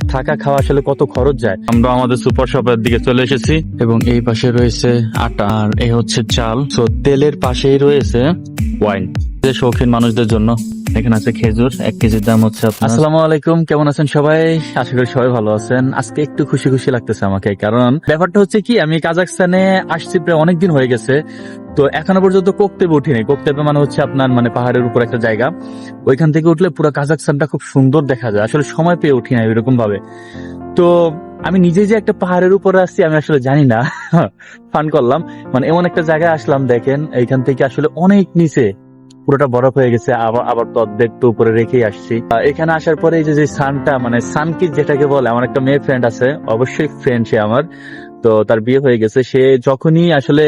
থাকা খাওয়া আসলে কত খরচ যায়? আমরা আমাদের সুপার শপের দিকে চলে এসেছি। এবং এই পাশে রয়েছে আটা আর এই হচ্ছে চাল। তো তেলের পাশেই রয়েছে ওয়াইন যে শৌখিন মানুষদের জন্য। এখানে আছে খেজুর, এক কেজির দাম হচ্ছে আসসালামু আলাইকুম, কেমন আছেন সবাই? আশা করি সবাই ভালো আছেন। আজকে একটু খুশি খুশি লাগতেছে আমাকে, কারণ ব্যাপারটা হচ্ছে কি, আমি কাজাকস্তানে আসছি প্রায় অনেকদিন হয়ে গেছে। তো এখনও পর্যন্ত কোকতেবে উঠিনি। কোকতেবে মানে হচ্ছে আপনার মানে পাহাড়ের উপর একটা জায়গা। ওইখান থেকে উঠলে পুরো কাজাকস্তানটা খুব সুন্দর দেখা যায়। আসলে সময় পেয়ে উঠি না এরকম ভাবে তো আমি নিজে যে একটা পাহাড়ের উপরে আসছি, আমি আসলে জানি না। ফান করলাম। মানে এমন একটা জায়গায় আসলাম, দেখেন, এইখান থেকে আসলে অনেক নিচে পুরোটা বরফ হয়ে গেছে, আবার আবার তো অর্ধেক তো উপরে রেখেই আসছি। এখানে আসার পরে এই যে সানটা মানে সান কি যেটাকে বলে, আমার একটা মেয়ে ফ্রেন্ড আছে, অবশ্যই ফ্রেন্ড সে আমার। তো তার বিয়ে হয়ে গেছে। সে যখনই আসলে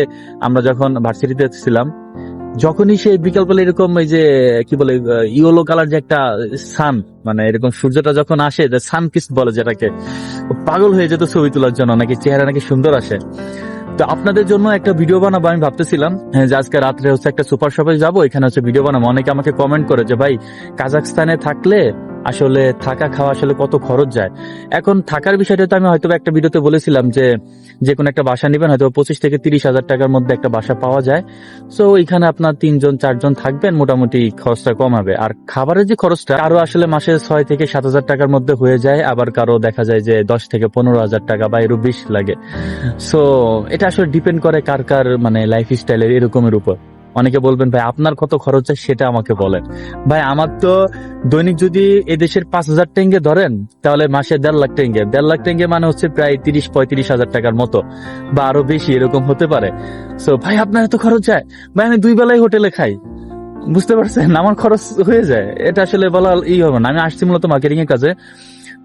আমরা যখন ভার্সিটিতে ছিলাম, যখনই সে বিকালবেলা এরকম এই যে, কি বলে ইয়েলো কালার যে একটা সান মানে এরকম সূর্যটা যখন আসে সান কিস বলে যেটাকে পাগল হয়ে যেত ছবি তোলার জন্য, নাকি চেহারা নাকি সুন্দর আসে। তো আপনাদের জন্য একটা ভিডিও বানাবো আমি ভাবতেছিলাম হ্যাঁ, যে আজকে রাত্রে হচ্ছে একটা সুপার শপে যাব এখানে হচ্ছে ভিডিও বানাবো। অনেকে আমাকে কমেন্ট করে যে ভাই কাজাকস্তানে থাকলে আসলে থাকা খাওয়া আসলে কত খরচ যায়। এখন থাকার বিষয়টা তো আমি হয়তো একটা ভিডিওতে বলেছিলাম যে যে কোনো একটা বাসা নেবেন হয়তো পঁচিশ থেকে তিরিশ হাজার টাকার মধ্যে একটা বাসা পাওয়া যায়। সো এখানে আপনার তিনজন, চারজন থাকবেন, মোটামুটি খরচটা কম হবে। আর খাবারের যে খরচটা, কারও আসলে মাসে ছয় থেকে সাত হাজার টাকার মধ্যে হয়ে যায়, আবার কারও দেখা যায় যে দশ থেকে পনেরো হাজার টাকা বা এরও বেশি লাগে। সো এটা আসলে ডিপেন্ড করে কার কার মানে লাইফ স্টাইলের এরকমের উপর। অনেকে বলবেন, ভাই, আপনার কত খরচ হয়? সেটা আমাকে বলেন। ভাই, আমার তো দৈনিক যদি এদেশের পাঁচ হাজার টেঙ্গে ধরেন, তাহলে মাসে দেড় লাখ টেঙ্গে। দেড় লাখ টেঙ্গে মানে হচ্ছে প্রায় তিরিশ, পঁয়ত্রিশ হাজার টাকার মতো, বা আরও বেশি, এরকম হতে পারে। সো ভাই, আপনার এত খরচ যায় ভাই, আমি দুই বেলায় হোটেলে খাই। বুঝতে পারছেন? আমার খরচ হয়ে যায়। এটা আসলে বলা ই হবে না। আমি আসছি মূলত মার্কেটিং এর কাজে।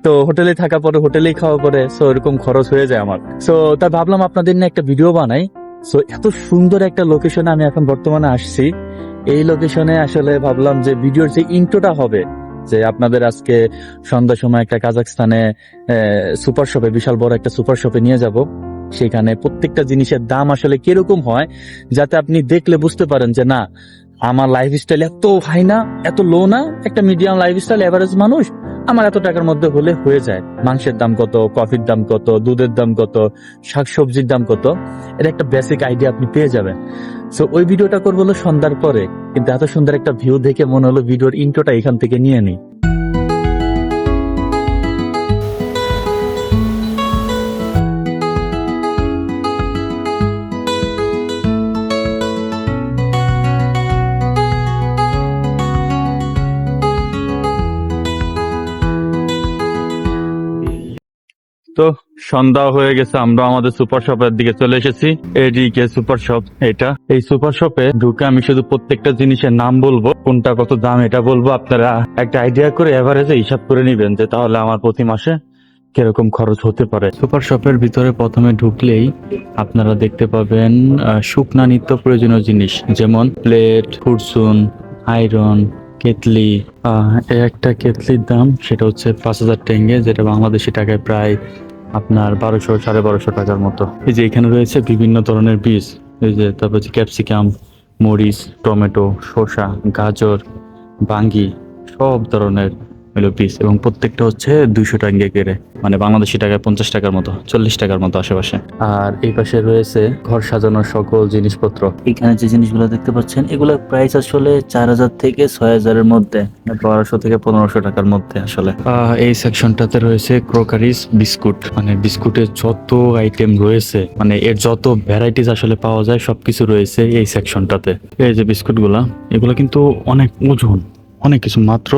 তো হোটেলে থাকা পরে, হোটেলেই খাওয়া পরে সো এরকম খরচ হয়ে যায় আমার। সো তাই ভাবলাম আপনাদের নিয়ে একটা ভিডিও বানাই। সো এত সুন্দর একটা লোকেশনে আমি এখন বর্তমানে আসছি। এই লোকেশনে আসলে ভাবলাম যে ভিডিওর যে ইন্ট্রোটা হবে, যে আপনাদের আজকে সন্ধ্যার সময় একটা কাজাকস্তানে সুপার শপে বিশাল বড় একটা সুপার শপে নিয়ে যাব। সেখানে প্রত্যেকটা জিনিসের দাম আসলে কীরকম হয়, যাতে আপনি দেখলে বুঝতে পারেন যে না, আমার লাইফ স্টাইল এত হাই না, এত লো না, একটা মিডিয়াম লাইফ স্টাইল এভারেজ মানুষ আমার এত টাকার মধ্যে হলে হয়ে যায়। মাংসের দাম কত, কফির দাম কত, দুধের দাম কত, শাকসবজির দাম কত, এটা একটা বেসিক আইডিয়া আপনি পেয়ে যাবেন। সো ওই ভিডিওটা করব সন্ধ্যার পরে, কিন্তু এত সুন্দর একটা ভিউ দেখে মনে হলো ভিডিওর ইন্ট্রোটা এখান থেকে নিয়ে নিই। তো সন্ধ্যা হয়ে গেছে, আমরা আমাদের সুপার শপের দিকে চলে এসেছি। এদিকে সুপার শপ, এটা। এই সুপার শপে ঢুকে আমি শুধু প্রত্যেকটা জিনিসের নাম বলব, কোনটা কত দাম এটা বলব। আপনারা একটা আইডিয়া করে এভারেজে হিসাব করে নিবেন যে তাহলে আমার প্রতি মাসে কীরকম খরচ হতে পারে। সুপার শপের ভিতরে প্রথমে ঢুকলেই আপনারা দেখতে পাবেন শুকনা নিত্য প্রয়োজনীয় জিনিস, যেমন প্লেট ফুরসুন আয়রন কেতলি এই একটা কেতলির দাম, সেটা হচ্ছে পাঁচ হাজার টেঙ্গে, যেটা বাংলাদেশি টাকায় প্রায় আপনার বারোশো, সাড়ে বারোশো টাকার মতো। এই যে এখানে রয়েছে বিভিন্ন ধরনের বীজ, এই যে তারপর হচ্ছে ক্যাপসিকাম, মরিচ, টমেটো, শসা, গাজর, বাঙ্গি, সব ধরনের হলো পিস এবং প্রত্যেকটা হচ্ছে দুইশো টাকা করে মানে বাংলাদেশি টাকায় পঞ্চাশ টাকার মতো চল্লিশ টাকার মতো আশেপাশে। আর এই পাশে রয়েছে ঘর সাজানোর সকল জিনিসপত্র। এখানে যে জিনিসগুলো দেখতে পাচ্ছেন এগুলোর প্রাইস আসলে চার হাজার থেকে ছয় হাজারের মধ্যে বারোশো থেকে পনেরোশো টাকার মধ্যে আসলে। এই সেকশনটাতে রয়েছে ক্রোকারিস বিস্কুট মানে বিস্কুটের যত আইটেম রয়েছে মানে এর যত ভ্যারাইটিস আসলে পাওয়া যায় সবকিছু রয়েছে এই সেকশনটাতে এই যে বিস্কুটগুলা এগুলো কিন্তু অনেক ওজন অনেক কিছু মাত্র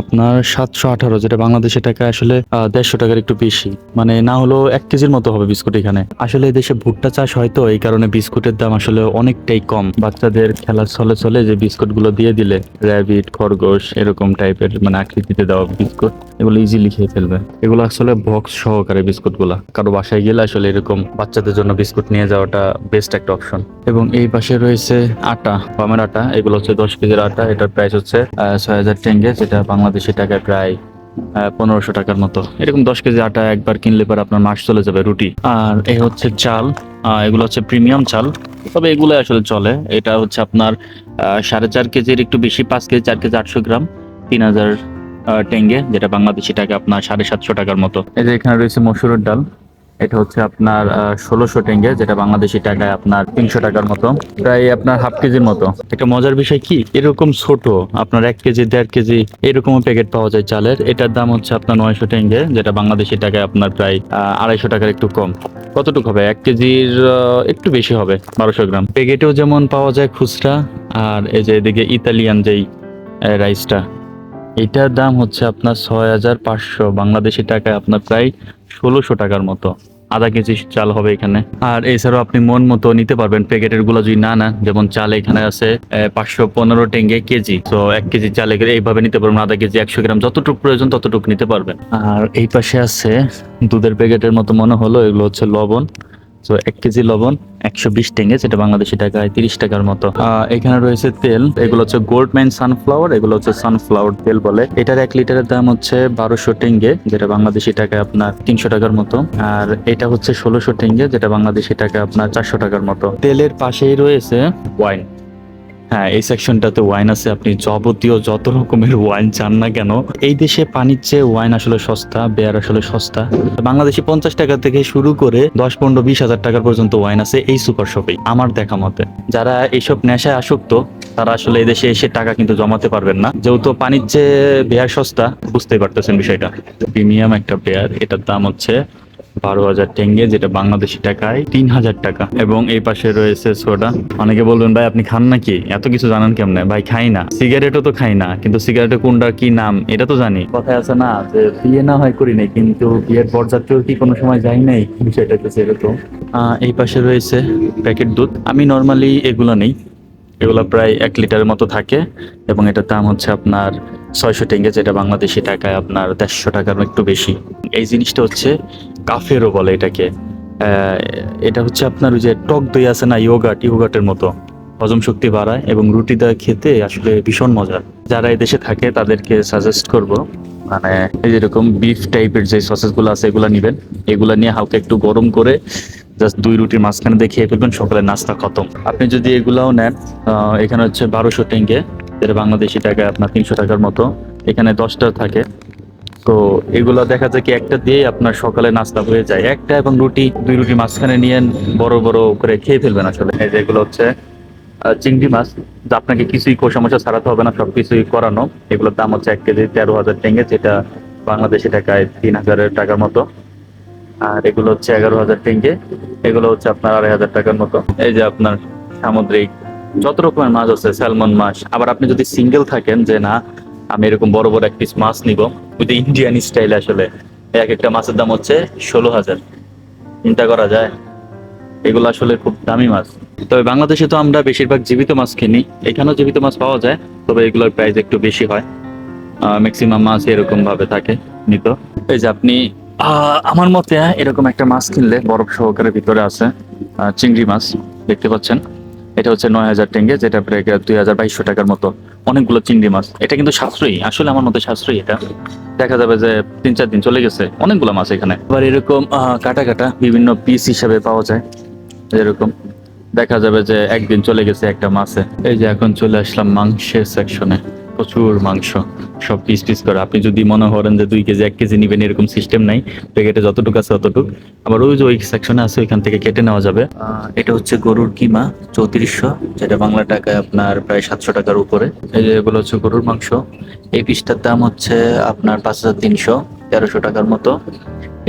আপনার সাতশো আঠারো, যেটা বাংলাদেশে টাকা আসলে দেড়শো টাকার একটু বেশি। মানে না হলেও এক কেজির মতো হবে বিস্কুট এখানে। আসলে দেশে ভুট্টা চাষ হয় তো, এই কারণে বিস্কুটের দাম আসলে অনেকটাই কম। বাচ্চাদের খেলার ছলে ছলে যে বিস্কুটগুলো দিয়ে দিলে, র্যাবিট, খরগোশ, এরকম টাইপের মানে আকৃতিতে দেওয়া বিস্কুট, এগুলো ইজিলি খেয়ে ফেলবে। এগুলো আসলে বক্স সহকারে বিস্কুটগুলা কারও বাসায় গেলে আসলে এরকম বাচ্চাদের জন্য বিস্কুট নিয়ে যাওয়াটা বেস্ট একটা অপশন এবং এই পাশে রয়েছে আটা পামের আটা। এগুলো হচ্ছে দশ কেজির আটা। এটার প্রাইস হচ্ছে ছয় হাজার টেঙ্গে যেটা বাংলাদেশি টাকা প্রায় পনেরোশো টাকার মতো। এরকম দশ কেজি আটা একবার কিনলে পর আপনার মাস চলে যাবে রুটি। আর এই হচ্ছে চাল এগুলো হচ্ছে প্রিমিয়াম চাল। তবে এগুলো আসলে চলে। এটা হচ্ছে আপনার সাড়ে চার কেজির একটু বেশি, পাঁচ কেজি, চার কেজি আটশো গ্রাম, তিন হাজার টেঙ্গে, যেটা বাংলাদেশি টাকা আপনার সাড়ে সাতশো টাকার মতো। এই যে এখানে রয়েছে মসুরের ডাল। এটা হচ্ছে আপনার ষোলোশো টেঙ্গে, যেটা বাংলাদেশি টাকায় আপনার তিনশো টাকার মতো। প্রায় আপনার হাফ কেজির মতো। একটা মজার বিষয় কি? এরকম ছোট, আপনার এক কেজি, দেড় কেজি এরকম প্যাকেট পাওয়া যায় চালের। এটার দাম হচ্ছে আপনার নয়শো টেঙ্গে, যেটা বাংলাদেশি টাকায় আপনার প্রায় আড়াইশো টাকার একটু কম। কতটুকু হবে? এক কেজির একটু বেশি হবে, বারোশো গ্রাম। প্যাকেটেও যেমন পাওয়া যায় খুচরা, আর এই যে এদিকে ইতালিয়ান যেই রাইসটা এটার দাম হচ্ছে আপনার ছয় হাজার পাঁচশো। বাংলাদেশি টাকায় আপনার প্রায় ষোলোশো টাকার মতো। আধা কেজি চাল হবে এখানে। আর এছাড়াও আপনি মন মতো নিতে পারবেন প্যাকেটেরগুলো যদি না না যেমন চাল এখানে আছে পাঁচশো পনেরো টেঙ্গে কেজি। তো এক কেজি চাল এইভাবে নিতে পারবেন, আধা কেজি একশো গ্রাম। যতটুকু প্রয়োজন ততটুকু নিতে পারবেন। আর এই পাশে আছে দুধের প্যাকেটের মতো মনে হলো, এগুলো হচ্ছে লবণ। তো এক কেজি লবণ। একশো বিশ টেঙ্গে, যেটা বাংলাদেশি টাকায় তিরিশ টাকার মতো। এখানে রয়েছে তেল, এগুলো হচ্ছে গোল্ড গোল্ডম্যান সানফ্লাওয়ার, এগুলো হচ্ছে সানফ্লাওয়ার তেল বলে। এটার এক লিটারের দাম হচ্ছে বারোশো টেঙ্গে, যেটা বাংলাদেশি টাকায় আপনার তিনশো টাকার মতো। আর এটা হচ্ছে ষোলোশো টেঙ্গে, যেটা বাংলাদেশি টাকায় আপনার চারশো টাকার মতো। তেলের পাশেই রয়েছে ওয়াইন হ্যাঁ এই সেকশনটাতে ওয়াইন আছে। আপনি যাবতীয় যত রকমের ওয়াইন চান না কেন, এই দেশে পানির চেয়ে ওয়াইন আসলে সস্তা বেয়ার আসলে সস্তা। বাংলাদেশে পঞ্চাশ টাকা থেকে শুরু করে দশ, পনেরো, বিশ হাজার টাকার পর্যন্ত ওয়াইন আছে এই সুপার শপে আমার দেখা মতে। যারা এইসব নেশায় আসক্ত, তারা আসলে এই দেশে এসে টাকা কিন্তু জমাতে পারবেন না। যেহেতু পানির চেয়ে বেয়ার সস্তা, বুঝতেই পারতেছেন বিষয়টা। প্রিমিয়াম একটা বেয়ার এটার দাম হচ্ছে বারো হাজার টেঙ্গে যেটা বাংলাদেশি টাকায় তিন হাজার টাকা। এবং এই পাশে রয়েছে সোডা। অনেকে বলবেন ভাই আপনি খান নাকি? এত কিছু জানান কেমনে? ভাই খাই না। সিগারেটও তো খাই না। কিন্তু সিগারেটে কোনটা কি নাম এটা তো জানি। কথায় আছে না যে বিয়ে না হয় করি নাই কিন্তু বিয়ের বরযাত্রীও কি কোনো সময় যাই নাই? বিষয়টা এরকম। আহ, এই পাশে রয়েছে প্যাকেট দুধ। আমি নর্মালি এগুলো নেই। এগুলো প্রায় এক লিটারের মতো থাকে। এবং এটার দাম হচ্ছে আপনার ছয়শো টেঙ্গে যেটা বাংলাদেশি টাকায় আপনার দেড়শো টাকার একটু বেশি। এই জিনিসটা হচ্ছে কাফেরও বলে এটাকে। এটা হচ্ছে আপনার ওই যে টক দই আছে না, ইয়োগাট, ইয়োগাটের মতো। হজম শক্তি বাড়ায় এবং রুটি দেওয়া খেতে আসলে ভীষণ মজার। যারা এই দেশে থাকে তাদেরকে সাজেস্ট করব মানে এই যেরকম বিফ টাইপের যে সসেসগুলো আছে, এগুলো নেবেন। এগুলো নিয়ে হালকা একটু গরম করে জাস্ট দুই রুটির মাঝখানে দিয়ে খেয়ে ফেলবেন, সকালের নাস্তা খতম। আপনি যদি এগুলাও নেন এখানে হচ্ছে বারোশো টেঙ্গে। যেটা বাংলাদেশি টাকা আপনার তিনশো টাকার মতো। এখানে দশটা থাকে। তো এগুলো দেখা যায় কি, একটা দিয়ে আপনার সকালে নাস্তা হয়ে যায়। একটা এবং রুটি, দুই রুটি মাঝখানে নিয়ে বড় বড় করে খেয়ে ফেলবেন আসলে। এই যে এগুলো হচ্ছে চিংড়ি মাছ। যা আপনাকে কিছুই কোষা মশা ছাড়াতে হবে না, সবকিছুই করানো। এগুলোর দাম হচ্ছে এক কেজি তেরো হাজার টেঙ্গে, যেটা বাংলাদেশি টাকায় তিন হাজারের টাকার মতো। আর এগুলো হচ্ছে এগারো হাজার টেঙ্গে। এগুলো হচ্ছে আপনার আড়াই হাজার টাকার মতো। এই যে আপনার সামুদ্রিক যত রকমের মাছ আছে স্যালমন মাছ, আবার আপনি যদি সিঙ্গেল থাকেন যে না, আমি এরকম বড় বড় এক পিস মাছ নিব যে ইন্ডিয়ান স্টাইল আসলে, এক একটা মাছের দাম হচ্ছে ষোলো হাজার। চিন্তা করা যায়? এগুলো আসলে খুব দামি মাছ। তবে বাংলাদেশে তো আমরা বেশিরভাগ জীবিত মাছ কিনি, এখানেও জীবিত মাছ পাওয়া যায়, তবে এগুলোর প্রাইস একটু বেশি হয়। ম্যাক্সিমাম মাছ এরকম ভাবে থাকে নিত। এই যে আপনি আমার মতে এরকম একটা মাছ কিনলে বরফ সহকারে ভিতরে আছে চিংড়ি মাছ, দেখতে পাচ্ছেন। এটা হচ্ছে নয় হাজার টেঙ্গে, যেটা প্রায় দুই হাজার বাইশশো টাকার মতো। অনেকগুলো চিংড়ি মাছ। এটা কিন্তু সাশ্রয়ী, আসলে আমার মতে সাশ্রয়ী এটা। দেখা যাবে যে তিন চার দিন চলে গেছে, অনেকগুলো মাছ এখানে। আবার এরকম কাটা কাটা বিভিন্ন পিস হিসাবে পাওয়া যায়। এরকম। দেখা যাবে যে একদিন চলে গেছে একটা মাছে। এই যে এখন চলে আসলাম মাংসের সেকশনে প্রচুর মাংস সব পিস পিস করে। আপনি যদি মনে করেন যে দুই কেজি এক কেজি নিবেন এরকম সিস্টেম নাই। প্যাকেটে যতটুকু আছে ততটুকু। আবার ওই যে ওই সেকশনে আছে ওইখান থেকে কেটে নেওয়া যাবে। এটা হচ্ছে গরুর কিমা চৌত্রিশশো যেটা বাংলা টাকায় আপনার প্রায় সাতশো টাকার উপরে। এই যে এগুলো হচ্ছে গরুর মাংস। এই পিসটার দাম হচ্ছে আপনার পাঁচ হাজার তিনশো। তেরোশো টাকার মতো।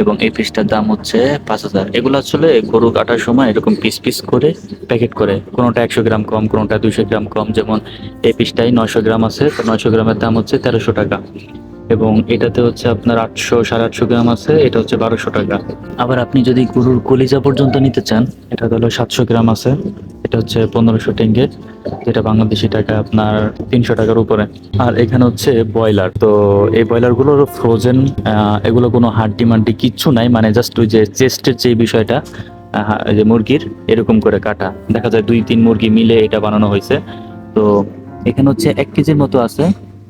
এবং এই পিসটার দাম হচ্ছে পাঁচ হাজার। এগুলো আসলে গরু কাটার সময় এরকম পিস পিস করে প্যাকেট করে। কোনোটা একশো গ্রাম কম, কোনোটা দুইশো গ্রাম কম। যেমন এই পিসটাই নয়শো গ্রাম আছে, তো নয়শো গ্রামের দাম হচ্ছে তেরোশো টাকা। এবং এটাতে হচ্ছে আপনার আটশো, সাড়ে আটশো গ্রাম আছে, এটা হচ্ছে বারোশো টাকা। আবার আপনি যদি গরুর কলিজা পর্যন্ত নিতে চান, এটা হলো সাতশো গ্রাম আছে। এটা হচ্ছে পনেরোশো টেঙ্গে, যেটা বাংলাদেশি টাকা আপনার তিনশো টাকার উপরে। আর এখানে হচ্ছে ব্রয়লার। তো এই ব্রয়লারগুলো ফ্রোজেন এগুলো কোনো হাড্ডি মাড্ডি কিচ্ছু নাই মানে জাস্ট ওই যে চেস্টের যে বিষয়টা যে মুরগির, এরকম করে কাটা। দেখা যায় দুই তিন মুরগি মিলে এটা বানানো হয়েছে। তো এখানে হচ্ছে এক কেজির মতো আছে,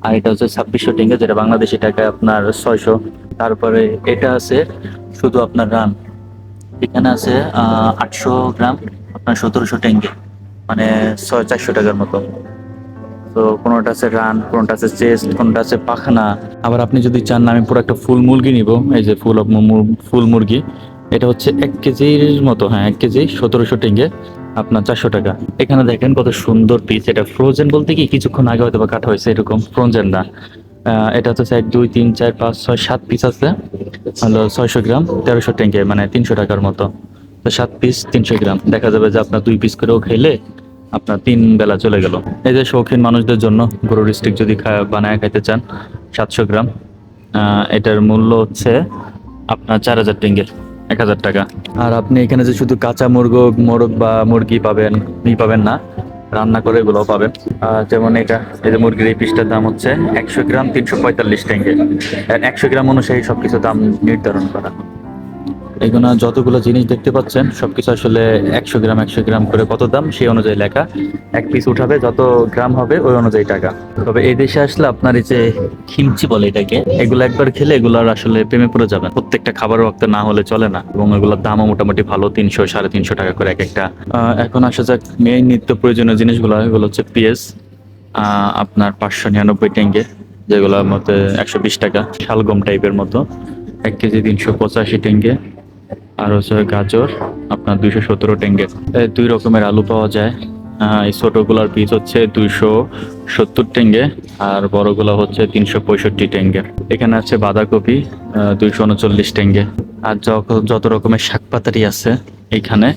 আর এটা হচ্ছে ছাব্বিশশো টেঙ্গে, যেটা বাংলাদেশি টাকায় আপনার ছয়শো। তারপরে এটা আছে শুধু আপনার রান। এখানে আছে আটশো গ্রাম। সতেরোশো টেঙ্গে মানে ছয়, চারশো টাকার মতো। তো কোনোটা আছে রান, কোনোটা আছে চেস্ট, কোনোটা আছে পাখনা। আবার আপনি যদি চান না আমি পুরো একটা ফুল মুরগি নিব, এই যে ফুল ফুল মুরগি। এটা হচ্ছে এক কেজির মতো হ্যাঁ এক কেজি সতেরোশো টেঙ্গে, আপনার চারশো টাকা। এখানে দেখেন কত সুন্দর পিস এটা ফ্রোজেন বলতে কি কিছুক্ষণ আগে হয়তো বা কাটা হয়েছে, এরকম ফ্রোজেন না। এটা হচ্ছে এক, দুই, তিন, চার, পাঁচ, ছয়, সাত পিস আছে। ছয়শো গ্রাম, তেরোশো টেঙ্গে মানে তিনশো টাকার মতো। সাত পিস তিনশো গ্রাম। দেখা যাবে যে আপনার দুই পিস করেও খেলে আপনার তিন বেলা চলে গেল। এই যে শৌখিন মানুষদের জন্য গরুর স্টিক যদি বানায় খাইতে চান, সাতশো গ্রাম। এটার মূল্য হচ্ছে আপনার চার হাজার টেঙ্গে এক হাজার টাকা। আর আপনি এখানে যে শুধু কাঁচা মুরগ, মোরগ বা মুরগি পাবেন, ই পাবেন না, রান্না করে এগুলোও পাবেন। যেমন এটা, এই যে মুরগির এই পিসটার দাম হচ্ছে একশো গ্রাম তিনশো পঁয়তাল্লিশ টেঙ্গে একশো গ্রাম অনুযায়ী সবকিছু দাম নির্ধারণ করা। এগুলো যতগুলো জিনিস দেখতে পাচ্ছেন সবকিছু আসলে একশো গ্রাম একশো গ্রাম করে কত দাম সেই অনুযায়ী লেখা। এক পিস উঠাবে যত গ্রাম হবে ওই অনুযায়ী টাকা। তবে এই দেশে আসলে আপনার এই যে খিমচি বলে এটাকে এগুলো একবার খেলে এগুলোর আসলে প্রেমে পড়ে যাবেন। প্রত্যেকটা খাবার ওয়াক্ত না হলে চলে না। এবং এগুলোর দামও মোটামুটি ভালো তিনশো সাড়ে তিনশো টাকা করে এক একটা। এখন আসা যাক মেইন নিত্য প্রয়োজনীয় জিনিসগুলো এগুলো হচ্ছে আহ, আপনার পাঁচশো নিরানব্বই টেঙ্গে যেগুলোর মধ্যে একশো বিশ টাকা শালগম টাইপের মতো। এক কেজি তিনশো পঁচাশি টেঙ্গে আর হচ্ছে গাজর, আপনার দুইশো সতেরো টেঙ্গে। দুই রকমের আলু পাওয়া যায়। এই ছোটগুলার পিস হচ্ছে দুইশো সত্তর টেঙ্গে আর বড়গুলো হচ্ছে তিনশো পঁয়ষট্টি টেঙ্গে। এখানে আছে বাঁধাকপি দুইশো উনচল্লিশ টেঙ্গে। আর যত- রকমের শাক পাতারি আছে এইখানে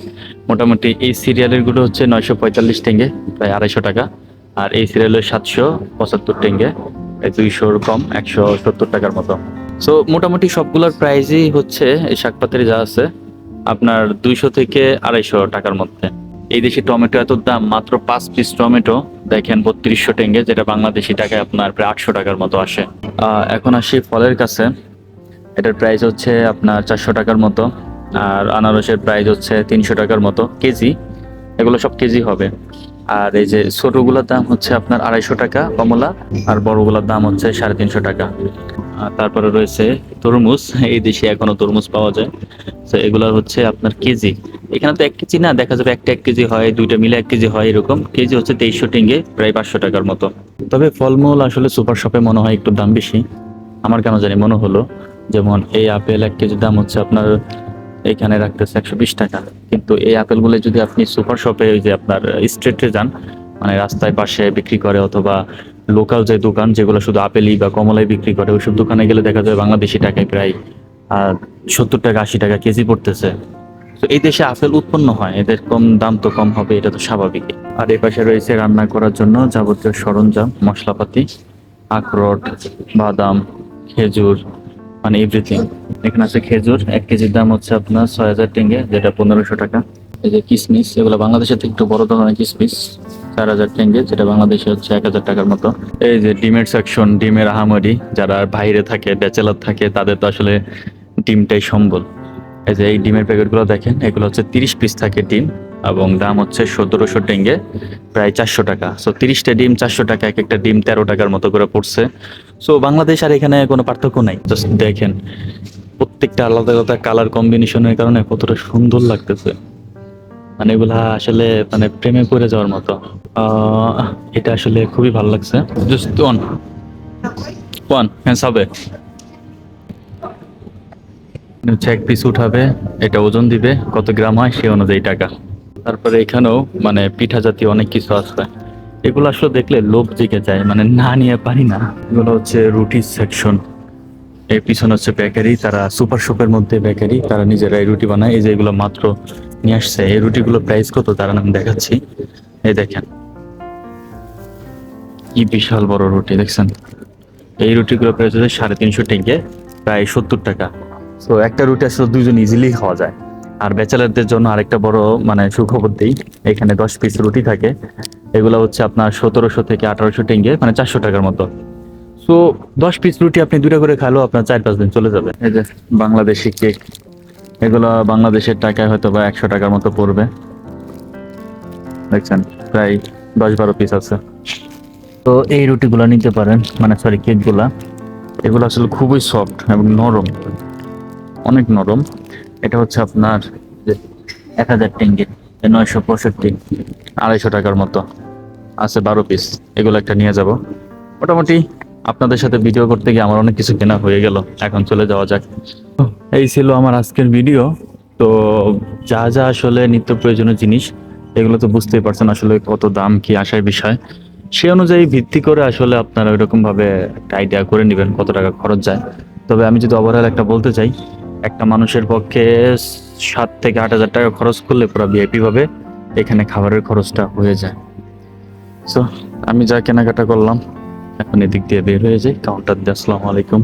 মোটামুটি এই সিরিয়ালেরগুলো হচ্ছে নয়শো পঁয়তাল্লিশ টেঙ্গে, প্রায় আড়াইশো টাকা। আর এই সিরিয়ালের সাতশো পঁচাত্তর টেঙ্গে দুইশোর কম একশো সত্তর টাকার মতো। সো মোটামুটি সবগুলোর প্রাইসই হচ্ছে এই শাকপাতারি যা আছে, আপনার দুইশো থেকে আড়াইশো টাকার মধ্যে। এই দেশে টমেটো এত দাম, মাত্র পাঁচ পিস টমেটো, দেখেন বত্রিশশো টেঙ্গে, যেটা বাংলাদেশি টাকায় আপনার প্রায় আটশো টাকার মতো আসে। এখন আসি ফলের কাছে। এটার প্রাইস হচ্ছে আপনার চারশো টাকার মতো, আর আনারসের প্রাইস হচ্ছে তিনশো টাকার মতো, কেজি। এগুলো সব কেজি হবে। আর এই যে ছোটগুলোর দাম হচ্ছে আপনার আড়াইশো টাকা কমলা, আর বড়গুলোর দাম হচ্ছে সাড়ে তিনশো টাকা। তারপরে রয়েছে তরমুজ, এই দেশে এখনও তরমুজ পাওয়া যায়। তো এগুলোর হচ্ছে আপনার কেজি। এখানে তো এক কেজি না, দেখা যাবে একটা এক কেজি হয়, দুইটা মিলে এক কেজি হয় এরকম। কেজি হচ্ছে তেইশশো টেঙ্গে, প্রায় পাঁচশো টাকার মতো। তবে ফলমূল আসলে সুপার শপে মনে হয় একটু দাম বেশি। আমার কেন জানি মনে হলো, যেমন এই আপেল এক কেজির দাম হচ্ছে আপনার এখানে রাখতেছে একশো বিশ টাকা। কিন্তু এই আপেলগুলো যদি আপনি সুপার শপে ওই যে আপনার স্ট্রিটে যান মানে রাস্তায় পাশে বিক্রি করে অথবা লোকাল যে দোকান যেগুলো শুধু আপেলই বা কমলাই বিক্রি করে, ওইসব দোকানে গেলে দেখা যায় বাংলাদেশি টাকায় প্রায় সত্তর টাকা, আশি টাকা কেজি পড়তেছে। তো এই দেশে আপেল উৎপন্ন হয়, এদের কম দাম তো কম হবে, এটা তো স্বাভাবিক। আর এই পাশে রয়েছে রান্না করার জন্য যাবতীয় সরঞ্জাম, মশলাপাতি, আখরোট, বাদাম, খেজুর মানে এভরিথিং এখানে আছে খেজুর, এক কেজির দাম হচ্ছে আপনার ছয় হাজার টেঙ্গে, যেটা পনেরোশো টাকা। এই যে কিসমিস, এগুলো বাংলাদেশের থেকে একটু বড় ধরনের কিসমিস, চার হাজার টেঙ্গে, যেটা বাংলাদেশে হচ্ছে এক হাজার টাকার মতো। এই যে ডিমের সেকশন ডিমের আহামরি, যারা বাইরে থাকে, ব্যাচেলার থাকে, তাদের তো আসলে ডিমটাই সম্বল। এই যে এই ডিমের প্যাকেটগুলো দেখেন, এগুলো হচ্ছে তিরিশ পিস থাকে ডিম। এবং দাম হচ্ছে সতেরোশো টেঙ্গে, প্রায় চারশো টাকা। সো তিরিশটা ডিম, চারশো টাকা, এক একটা ডিম তেরো টাকার মতো করে পড়ছে। সো বাংলাদেশ আর এখানে কোনো পার্থক্য নাই। জাস্ট দেখেন, প্রত্যেকটা আলাদা আলাদা কালার কম্বিনেশনের কারণে কতটা সুন্দর লাগতেছে। মানে এগুলা আসলে মানে প্রেমে পড়ে যাওয়ার মতো। এটা আসলে খুবই ভালো লাগছে। জাস্ট ওয়ান ওয়ান হ্যাঁ সাবে হচ্ছে এক পিস উঠাবে, এটা ওজন দিবে, কত গ্রাম হয়, সে অনুযায়ী টাকা। তারপরে এখানেও মানে পিঠা জাতীয় অনেক কিছু আছে। এগুলো আসলে দেখলে লোভ জেগে যায় মানে না নিয়ে পারি না। এগুলো হচ্ছে রুটি সেকশন এর পিছনে হচ্ছে বেকারি তারা সুপার শপের মধ্যে বেকারি তারা নিজেরাই রুটি বানায়। এই যে এগুলো মাত্র নিয়ে আসছে, এই রুটিগুলো প্রাইস কত তারা নাম দেখাচ্ছি। এই দেখেন। কি বিশাল বড় রুটি, দেখছেন? এই রুটিগুলো প্রাইস হচ্ছে সাড়ে তিনশো টেঙ্গে, প্রায় সত্তর টাকা। তো একটা রুটি আসলে দুইজন ইজিলি খাওয়া যায়। আর ব্যাচেলারদের জন্য আরেকটা বড় মানে সুখবর দিই, এখানে দশ পিস রুটি থাকে। এগুলো হচ্ছে আপনার সতেরোশো থেকে আঠারোশো টেঙ্গে মানে চারশো টাকার মতো। সো দশ পিস রুটি আপনি দুটা করে খাইলেও আপনার চার পাঁচ দিন চলে যাবে। এই যে বাংলাদেশি কেক, এগুলো বাংলাদেশের টাকায় হয়তো বা একশো টাকার মতো পড়বে। দেখছেন, প্রায় দশ বারো পিস আছে। তো এই রুটিগুলো নিতে পারেন মানে সরি কেকগুলা। এগুলো আসলে খুবই সফট এবং নরম। অনেক নরম। এটা হচ্ছে আপনার এক হাজার টেঙ্গে নয়শো পঁয়ষট্টি, আড়াইশো টাকার মতো। আছে বারো পিস এগুলো একটা নিয়ে যাব। মোটামুটি আপনাদের সাথে ভিডিও করতে গিয়ে আমার অনেক কিছু কেনা হয়ে গেল। এখন চলে যাওয়া যাক। এই ছিল আমার আজকের ভিডিও তো যা যা আসলে নিত্য প্রয়োজনীয় জিনিস, এগুলো তো বুঝতেই পারছেন আসলে কত দাম, কি আসার বিষয়। সে অনুযায়ী ভিত্তি করে আসলে আপনারা ওইরকম ভাবে একটা আইডিয়া করে নেবেন কত টাকা খরচ যায়। তবে আমি যদি ওভারঅল একটা বলতে চাই একটা মানুষের পক্ষে সাত থেকে আট হাজার টাকা খরচ করলে পুরো ভিআইপি ভাবে এখানে খাবারের খরচটা হয়ে যায়। সো আমি যা কেনাকাটা করলাম, এখন এদিক দিয়ে বের হয়ে যাই। কাউন্টার দিয়ে আসসালামু আলাইকুম।